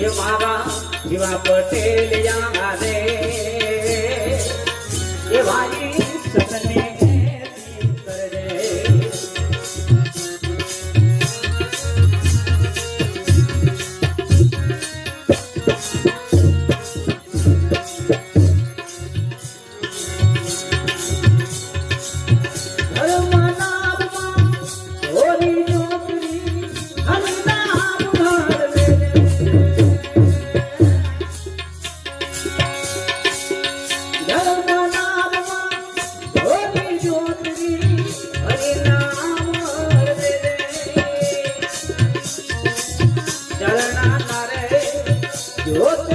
એ મારા જીવા પટેલ યા રે. એ ભાઈ জ্যোতি